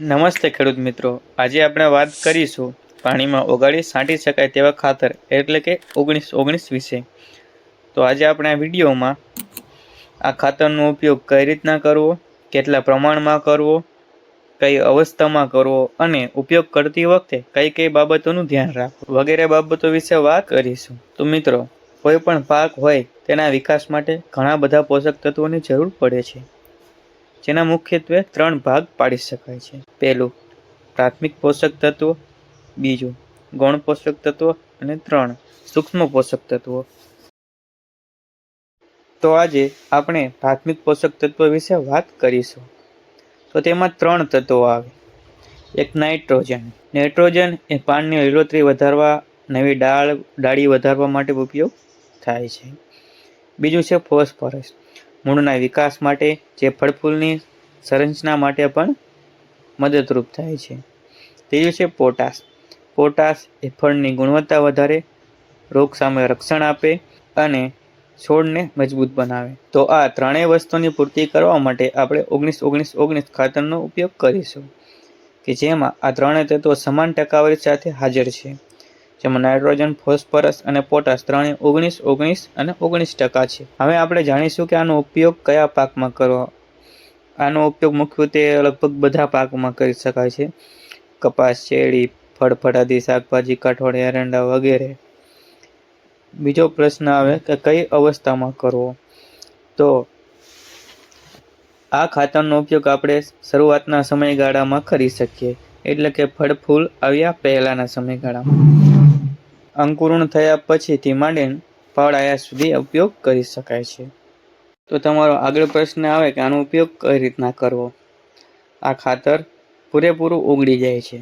નમસ્તે ખેડૂત મિત્રો. આજે આપણે વાત કરીશું પાણીમાં ઓગાળી છાંટી શકાય તેવા ખાતર, એટલે કે ઓગણીસ ઓગણીસ વિશે. તો આજે આપણે આ વિડીયોમાં આ ખાતરનો ઉપયોગ કઈ રીતના કરવો, કેટલા પ્રમાણમાં કરવો, કઈ અવસ્થામાં કરવો અને ઉપયોગ કરતી વખતે કઈ કઈ બાબતોનું ધ્યાન રાખવું વગેરે બાબતો વિશે વાત કરીશું. તો મિત્રો, કોઈ પણ પાક હોય તેના વિકાસ માટે ઘણા બધા પોષક તત્વોની જરૂર પડે છે. જેના મુખ્યત્વે ત્રણ ભાગ પાડી શકાય છે. પહેલું, પ્રાથમિક પોષક તત્વો. બીજું, ગૌણ પોષક તત્વો. અને ત્રણ, સૂક્ષ્મ પોષક તત્વો. તો આજે આપણે પ્રાથમિક પોષક તત્વો વિશે વાત કરીશું. તો તેમાં ત્રણ તત્વો આવે. એક નાઇટ્રોજન. નાઇટ્રોજન એ પાનની લીલોતરી વધારવા, નવી ડાળ, ડાળી વધારવા માટે ઉપયોગ થાય છે. બીજું છે ફોસ્ફરસ. મૂળના વિકાસ માટે જે ફળફૂલની સંરચના માટે પણ મદદરૂપ થાય છે. ત્રીજું છે પોટાશ. પોટાશ એ ફળની ગુણવત્તા વધારે, રોગ સામે રક્ષણ આપે અને છોડને મજબૂત બનાવે. તો આ ત્રણેય વસ્તુની પૂર્તિ કરવા માટે આપણે ઓગણીસ ઓગણીસ ઓગણીસ ખાતરનો ઉપયોગ કરીશું, કે જેમાં આ ત્રણેય તત્વો સમાન ટકાવારી સાથે હાજર છે. જેમાં નાઇટ્રોજન, ફોસ્ફરસ અને પોટાશ ત્રણે ઓગણીસ ઓગણીસ અને ઓગણીસ ટકા છે. હવે આપણે જાણીશું કે આનો ઉપયોગ કયા પાકમાં કરવો આનો ઉપયોગ મુખ્યત્વે લગભગ બધા પાકમાં કરી શકાય છે. કપાસ, શેરડી, ફળફળાદી, શાકભાજી, કઠોળ, એરંડા વગેરે. બીજો પ્રશ્ન આવે કે કઈ અવસ્થામાં કરવો? તો આ ખાતરનો ઉપયોગ આપણે શરૂઆતના સમયગાળામાં કરી શકીએ. એટલે કે ફળ, ફૂલ આવ્યા પહેલાના સમયગાળામાં. અંકુરણ થયા પછીથી માંડીને ફળ સુધી ઉપયોગ કરી શકાય છે. તો તમારો આગળ પ્રશ્ન આવે કે આનો ઉપયોગ કઈ રીતના કરવો? આ ખાતર પૂરેપૂરું ઓગળી જાય છે,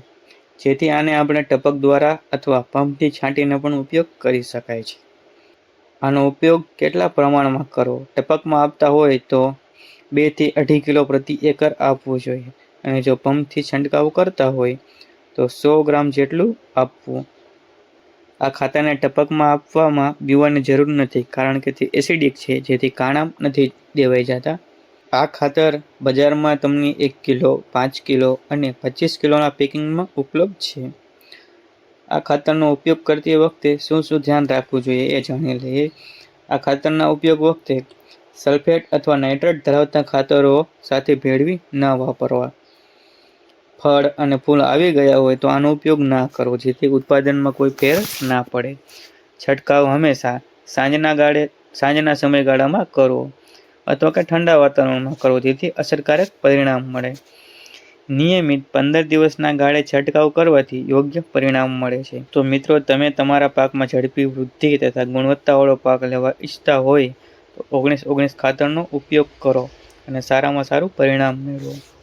જેથી આને આપણે ટપક દ્વારા અથવા પંપથી છાંટીને પણ ઉપયોગ કરી શકાય છે. આનો ઉપયોગ કેટલા પ્રમાણમાં કરવો? ટપકમાં આપતા હોય તો બેથી અઢી કિલો પ્રતિ એકર આપવું જોઈએ અને જો પંપથી છંટકાવ કરતા હોય તો સો ગ્રામ જેટલું આપવું. આ ખાતરને ટપકમાં આપવામાં પીવાની જરૂર નથી, કારણ કે તે એસિડિક છે, જેથી કાણા નથી દેવાઈ જતા. આ ખાતર બજારમાં તમને એક કિલો, પાંચ કિલો અને પચીસ કિલોના પેકિંગમાં ઉપલબ્ધ છે. આ ખાતરનો ઉપયોગ કરતી વખતે શું શું ધ્યાન રાખવું જોઈએ એ જાણી લઈએ. આ ખાતરના ઉપયોગ વખતે સલ્ફેટ અથવા નાઇટ્રેટ ધરાવતા ખાતરો સાથે ભેળવી ન વાપરવા. ફળ અને ફૂલ આવી ગયા હોય તો આનો ઉપયોગ ના કરવો જેથી ઉત્પાદનમાં કોઈ ફેર ના પડે. છંટકાવ હંમેશા સાંજના ગાળે, સાંજના સમયગાળામાં કરવો અથવા કે ઠંડા વાતાવરણમાં કરવો જેથી અસરકારક પરિણામ મળે. નિયમિત પંદર દિવસના ગાળે છંટકાવ કરવાથી યોગ્ય પરિણામ મળે છે. તો મિત્રો, તમે તમારા પાકમાં ઝડપી વૃદ્ધિ તથા ગુણવત્તાવાળો પાક લેવા ઈચ્છતા હોય તો ઓગણીસ ઓગણીસ ખાતરનો ઉપયોગ કરો અને સારામાં સારું પરિણામ મેળવો.